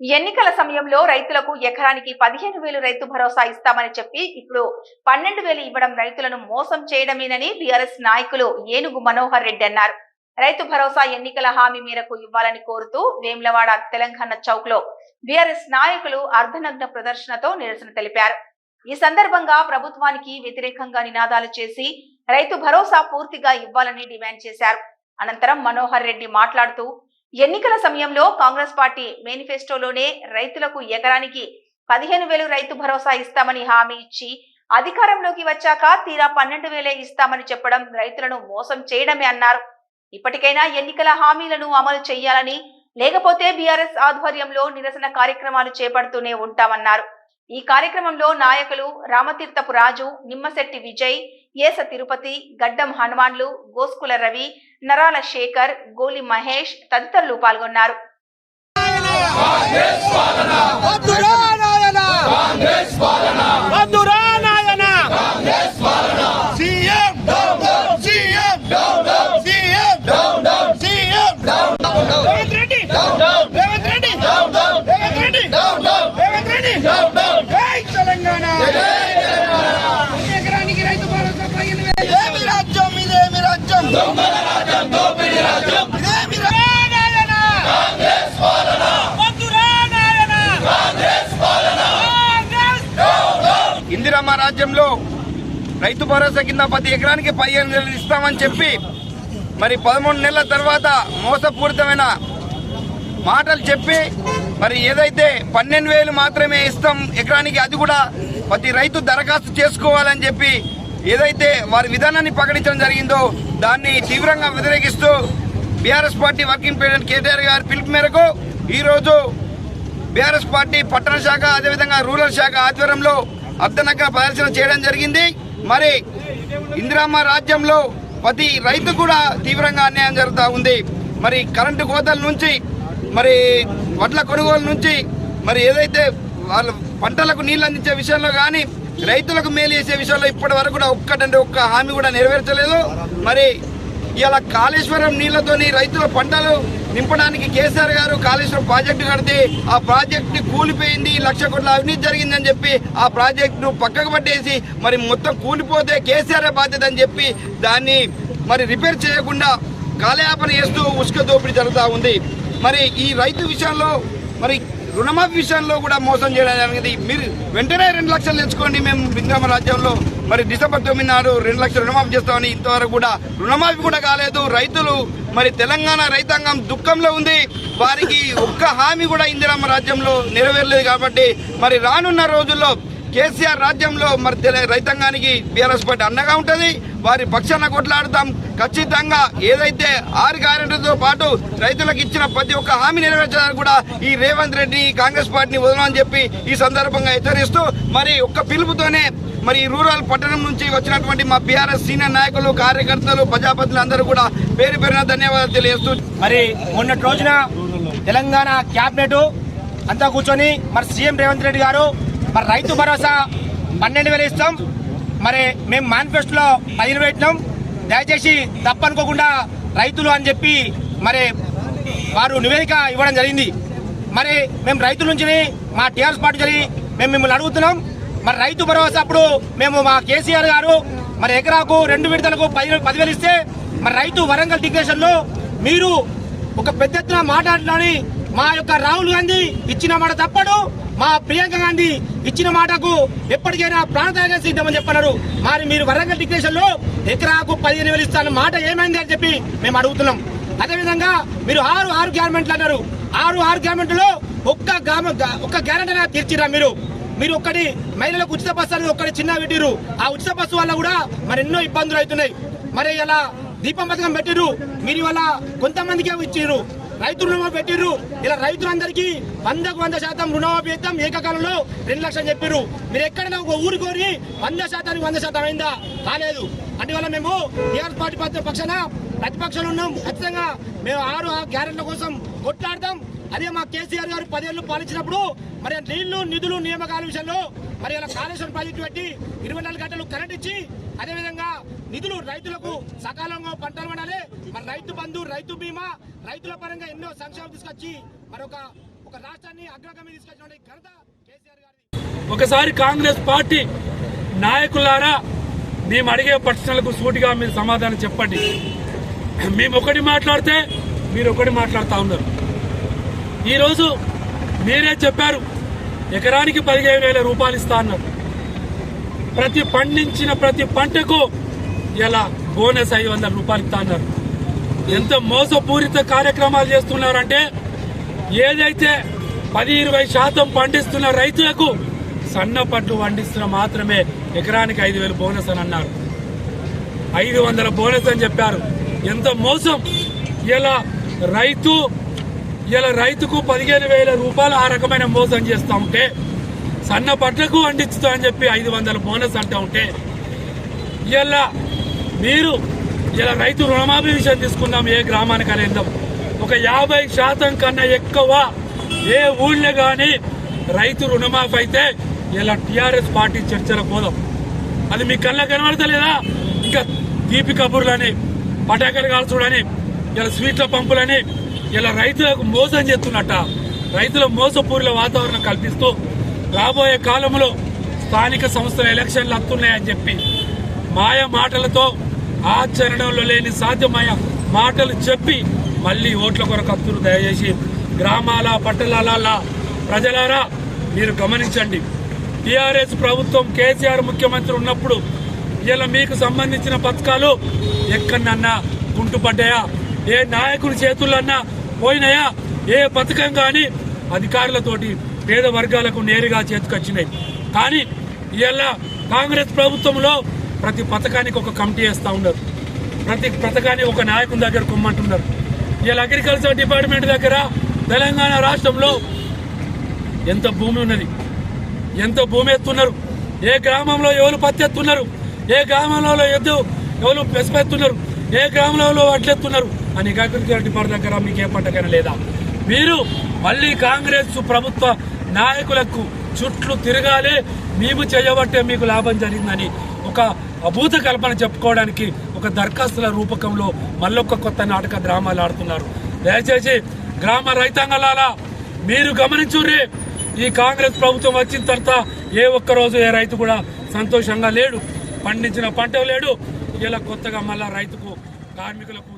ఎన్నికల సమయంలో రైతులకు ఎకరానికి పదిహేను వేలు రైతు భరోసా ఇస్తామని చెప్పి ఇప్పుడు పన్నెండు వేలు ఇవ్వడం రైతులను మోసం చేయడమేనని బీఆర్ఎస్ నాయకులు ఏనుగు మనోహర్ రెడ్డి అన్నారు. రైతు భరోసా ఎన్నికల హామీ మేరకు ఇవ్వాలని కోరుతూ వేములవాడ తెలంగాణ చౌక్లో బీఆర్ఎస్ నాయకులు అర్ధనగ్న ప్రదర్శనతో నిరసన తెలిపారు. ఈ సందర్భంగా ప్రభుత్వానికి వ్యతిరేకంగా నినాదాలు చేసి రైతు భరోసా పూర్తిగా ఇవ్వాలని డిమాండ్ చేశారు. అనంతరం మనోహర్ రెడ్డి మాట్లాడుతూ ఎన్నికల సమయంలో కాంగ్రెస్ పార్టీ మేనిఫెస్టోలోనే రైతులకు ఎకరానికి పదిహేను వేలు రైతు భరోసా ఇస్తామని హామీ ఇచ్చి అధికారంలోకి వచ్చాక తీరా పన్నెండు వేలే ఇస్తామని చెప్పడం రైతులను మోసం చేయడమే అన్నారు. ఇప్పటికైనా ఎన్నికల హామీలను అమలు చేయాలని లేకపోతే బీఆర్ఎస్ ఆధ్వర్యంలో నిరసన కార్యక్రమాలు చేపడుతూనే ఉంటామన్నారు. ఈ కార్యక్రమంలో నాయకులు రామతీర్థపు రాజు నిమ్మశెట్టి విజయ్ ఏస తిరుపతి గడ్డం హనుమాన్లు గోస్కుల రవి నరాల శేఖర్ గోలి మహేష్ తదితరులు పాల్గొన్నారు నాయన వద్దురా నాయన CM CM CM CM Revanth Reddy Revanth Reddy Revanth Reddy Revanth Reddy జై తెలంగాణ ఎకరానికి రైతు భరోసా పదిహేను వేలు. ఇదేమి రాజ్యం ఇదేమి రాజ్యం ఇదేమి రా- నాయన వద్దురా నాయన కాంగ్రెస్ ఇందిరమ్మ రాజ్యంలో రైతు భరోసా కింద ప్రతి ఎకరానికి పదిహేను నెలలు ఇస్తామని చెప్పి మరి పదమూడు నెలల తర్వాత మోసపూరితమైన మాటలు చెప్పి మరి ఏదైతే పన్నెండు వేలు మాత్రమే ఇస్తాం ఎకరానికి అది కూడా ప్రతి రైతు దరఖాస్తు చేసుకోవాలని చెప్పి ఏదైతే వారి విధానాన్ని ప్రకటించడం జరిగిందో దాన్ని తీవ్రంగా వ్యతిరేకిస్తూ BRS party working president KTR గారి పిలుపు మేరకు ఈరోజు బీఆర్ఎస్ పార్టీ పట్టణ శాఖ అదేవిధంగా రూరల్ శాఖ ఆధ్వర్యంలో అర్ధనగర ప్రదర్శన చేయడం జరిగింది. మరి ఇందిరామ్మ రాజ్యంలో ప్రతి రైతు కూడా తీవ్రంగా అన్యాయం జరుగుతూ ఉంది. మరి కరెంటు కోతల నుంచి మరి వడ్ల కొనుగోలు నుంచి మరి ఏదైతే వాళ్ళ పంటలకు నీళ్ళు అందించే విషయంలో కానీ రైతులకు మేలు చేసే విషయంలో ఇప్పటి వరకు కూడా ఒక్కటంటే ఒక్క హామీ కూడా నెరవేర్చలేదు. మరి ఇలా కాళేశ్వరం నీళ్ళతోని రైతుల పంటలు నింపడానికి కేసీఆర్ గారు కాళేశ్వరం ప్రాజెక్టు కడితే ఆ ప్రాజెక్టు కూలిపోయింది లక్ష కోట్ల అవినీతి జరిగిందని చెప్పి ఆ ప్రాజెక్టును పక్కకు పట్టేసి మరి మొత్తం కూలిపోతే కేసీఆర్ బాధ్యత అని చెప్పి దాన్ని మరి రిపేర్ చేయకుండా కాలయాపన చేస్తూ ఉసుక దోపిడీ జరుగుతూ ఉంది. మరి ఈ రైతు విషయంలో మరి రుణమాఫీ విషయంలో కూడా మోసం చేయడం జరిగింది మీరు వెంటనే రెండు లక్షలు తెచ్చుకోండి. మేము బింగమ రాజ్యంలో మరి డిసెంబర్ తొమ్మిది నాడు రెండు లక్షలు రుణమాఫీ చేస్తామని ఇంతవరకు కూడా రుణమాఫీ కూడా కాలేదు. రైతులు మరి తెలంగాణ రైతాంగం దుఃఖంలో ఉంది. వారికి ఒక్క హామీ కూడా ఇందిరామ రాజ్యంలో నెరవేరలేదు కాబట్టి మరి రానున్న రోజుల్లో కేసీఆర్ రాజ్యంలో మరి రైతాంగానికి బీఆర్ఎస్ పార్టీ అండగా ఉంటుంది. వారి పక్షాన కొట్లాడతాం. ఖచ్చితంగా ఏదైతే ఆరు గ్యారెంటీతో పాటు రైతులకు ఇచ్చిన ప్రతి ఒక్క హామీ నెరవేర్చడానికి కూడా ఈ రేవంత్ రెడ్డి కాంగ్రెస్ పార్టీని వదలమని చెప్పి ఈ సందర్భంగా హెచ్చరిస్తూ మరి ఒక్క పిలుపుతోనే మరి రూరల్ పట్టణం నుంచి వచ్చినటువంటి మా బీఆర్ఎస్ సీనియర్ నాయకులు కార్యకర్తలు ప్రజాపతులు అందరూ కూడా పేరు పేరున ధన్యవాదాలు తెలియజేస్తూ మరి మొన్నటి రోజున తెలంగాణ క్యాబినెట్ అంతా కూర్చొని మరి సీఎం రేవంత్ రెడ్డి గారు మరి రైతు భరోసా పన్నెండు వేలు ఇస్తాం. మరి మేము మేనిఫెస్టోలో పదిహేను పెట్టినాం. దయచేసి తప్పనుకోకుండా రైతులు అని చెప్పి మరి వారు నివేదిక ఇవ్వడం జరిగింది. మరి మేము రైతుల నుంచి మా టీఆర్ఎస్ పార్టీ జరిగి మేము మిమ్మల్ని అడుగుతున్నాం. మరి రైతు భరోసా అప్పుడు మేము మా కేసీఆర్ గారు మరి ఎకరాకు రెండు విడతలకు పది పదివేలు ఇస్తే మరి రైతు వరంగల్ డిక్లరేషన్లో మీరు ఒక పెద్ద ఎత్తున మాట్లాడాలని మా యొక్క రాహుల్ గాంధీ ఇచ్చిన మాట తప్పడు మా ప్రియాంక గాంధీ ఇచ్చిన మాటకు ఎప్పటికైనా ప్రాణత్యాగం సిద్ధమని చెప్పన్నారు. మరి మీరు వరంగల్ డిక్లరేషన్లో ఎకరాకు పదిహేను వేలు ఇస్తాను మాట ఏమైంది అని చెప్పి మేము అడుగుతున్నాం. అదేవిధంగా మీరు ఆరు ఆరు గ్యారెంట్లు అన్నారు. ఆరు ఆరు గ్యారెంట్లో ఒక్క ఒక్క గ్యారెంటీ తీర్చిరా మీరు? మీరు ఒక్కటి మహిళలకు ఉచిత బస్సు అనేది ఒక్కటి చిన్న పెట్టిరు ఆ ఉచిత బస్సు వల్ల కూడా మరి ఎన్నో ఇబ్బందులు అవుతున్నాయి. మరి ఇలా దీపం పథకం పెట్టిరు మీరు ఇవాళ కొంతమందికే ఇచ్చిర్రు. రైతు రుణమాఫీ పెట్టిర్రు. ఇలా రైతులందరికీ వందకు వంద శాతం రుణమాఫీ ఇద్దాం ఏకకాలంలో రెండు లక్షలు చెప్పిర్రు. మీరు ఎక్కడైనా ఒక ఊరు కోరి వంద శాతానికి వంద శాతం అయిందా? కాలేదు. అందువల్ల మేము టీఆర్ఎస్ పార్టీ పక్షాన ప్రతిపక్షాలు ఉన్నాం. ఖచ్చితంగా మేము ఆరు గ్యారెంట్ల కోసం కొట్లాడతాం. అదే మా కేసీఆర్ గారు పదేళ్ళు పాలించినప్పుడు మరి నీళ్ళు నిధులు నియామకాల విషయంలో మరి ఇలా కాళేశ్వరం ప్రాజెక్టు పెట్టి ఇరవై నాలుగు గంటలు కరెంట్ ఇచ్చి అదేవిధంగా నిధులు రైతులకు సకాలంలో పంటలు పడాలి. మరి రైతు బంధు రైతు బీమా రైతుల పరంగా ఎన్నో సంక్షేమం తీసుకొచ్చి మరొక ఒక రాష్ట్రాన్ని అగ్రగామి తీసుకొచ్చిన ఘనత కేసీఆర్ గారి ఒకసారి కాంగ్రెస్ పార్టీ నాయకులారా మేము అడిగే ప్రశ్నలకు సూటిగా మీరు సమాధానం చెప్పండి. మేము ఒకటి మాట్లాడితే మీరు ఒకటి మాట్లాడుతూ ఉన్నారు. ఈరోజు మీరే చెప్పారు ఎకరానికి పదిహేను వేల రూపాయలు ఇస్తా అన్నారు. ప్రతి పండించిన ప్రతి పంటకు ఇలా బోనస్ ఐదు వందల రూపాయలు ఇస్తా అన్నారు. ఎంత మోసపూరిత కార్యక్రమాలు చేస్తున్నారంటే ఏదైతే పది ఇరవై శాతం పండిస్తున్న రైతులకు సన్న పట్లు పండిస్తున్న మాత్రమే ఎకరానికి ఐదు వేలు బోనస్ అని అన్నారు. ఐదు వందల బోనస్ అని చెప్పారు. ఎంత మోసం? ఇలా రైతు ఇలా రైతుకు పదిహేను వేల రూపాయలు ఆ రకమైన మోసం చేస్తూ ఉంటే సన్న పట్లకు వండించుతా అని చెప్పి ఐదు వందల బోనస్ అంటూ ఉంటే ఇలా మీరు ఇలా రైతు రుణమాఫీ విషయం తీసుకుందాం ఏ గ్రామానికి అనేద్దాం ఒక యాభై శాతం కన్నా ఎక్కువ ఏ ఊళ్ళో కానీ రైతు రుణమాఫీ అయితే ఇలా టీఆర్ఎస్ పార్టీ చర్చలకు పోదాం అది మీ కళ్ళ కనబడతలేదా? ఇంకా దీపి కబుర్లని పటాకలు కాల్చుడని ఇలా స్వీట్ల పంపులని ఇలా రైతులకు మోసం చేస్తున్నట్ట. రైతుల మోసపూరిల వాతావరణం కల్పిస్తూ రాబోయే కాలంలో స్థానిక సంస్థల ఎలక్షన్లు వస్తున్నాయని చెప్పి మాయ మాటలతో ఆచరణలో లేని సాధ్యమయ్య మాటలు చెప్పి మళ్ళీ ఓట్ల కొరకు అత్తురు దయచేసి గ్రామాల పట్టణాల ప్రజలారా మీరు గమనించండి. టీఆర్ఎస్ ప్రభుత్వం కేసీఆర్ ముఖ్యమంత్రి ఉన్నప్పుడు ఇలా మీకు సంబంధించిన పథకాలు ఎక్కడన్నా గుంటుపడ్డాయా? ఏ నాయకుడి చేతులన్నా పోయినాయా? ఏ పథకం కానీ అధికారులతోటి పేద వర్గాలకు నేరుగా చేతికొచ్చినాయి. కానీ ఇలా కాంగ్రెస్ ప్రభుత్వంలో ప్రతి పథకానికి ఒక కమిటీ వేస్తూ ఉన్నారు. ప్రతి పథకాన్ని ఒక నాయకుని దగ్గర కొమ్మంటున్నారు. ఇలా అగ్రికల్చర్ డిపార్ట్మెంట్ దగ్గర తెలంగాణ రాష్ట్రంలో ఎంత భూమి ఉన్నది? ఎంత భూమి ఎత్తున్నారు? ఏ గ్రామంలో ఎవరు పత్తి ఎత్తున్నారు? ఏ గ్రామంలో ఎద్దు ఎవరు పెసపెత్తున్నారు ఏ గ్రామంలో వడ్లెత్తున్నారు అని ఏకాగ్రత డిపార్ట్ దగ్గర మీకు ఏ పంటకైనా లేదా? మీరు మళ్ళీ కాంగ్రెస్ ప్రభుత్వ నాయకులకు చుట్లు తిరగాలి. మేము చేయబట్టే మీకు లాభం జరిగిందని ఒక అభూత కల్పన చెప్పుకోవడానికి ఒక దరఖాస్తుల రూపకంలో మళ్ళొక్క కొత్త నాటక డ్రామాలు ఆడుతున్నారు. దయచేసి గ్రామ రైతాంగాల మీరు గమనించుర్రి ఈ కాంగ్రెస్ ప్రభుత్వం వచ్చిన తర్వాత ఏ ఒక్క రోజు ఏ రైతు కూడా సంతోషంగా లేడు. పండించిన పంట లేడు. ఇలా కొత్తగా మళ్ళా రైతుకు కార్మికులకు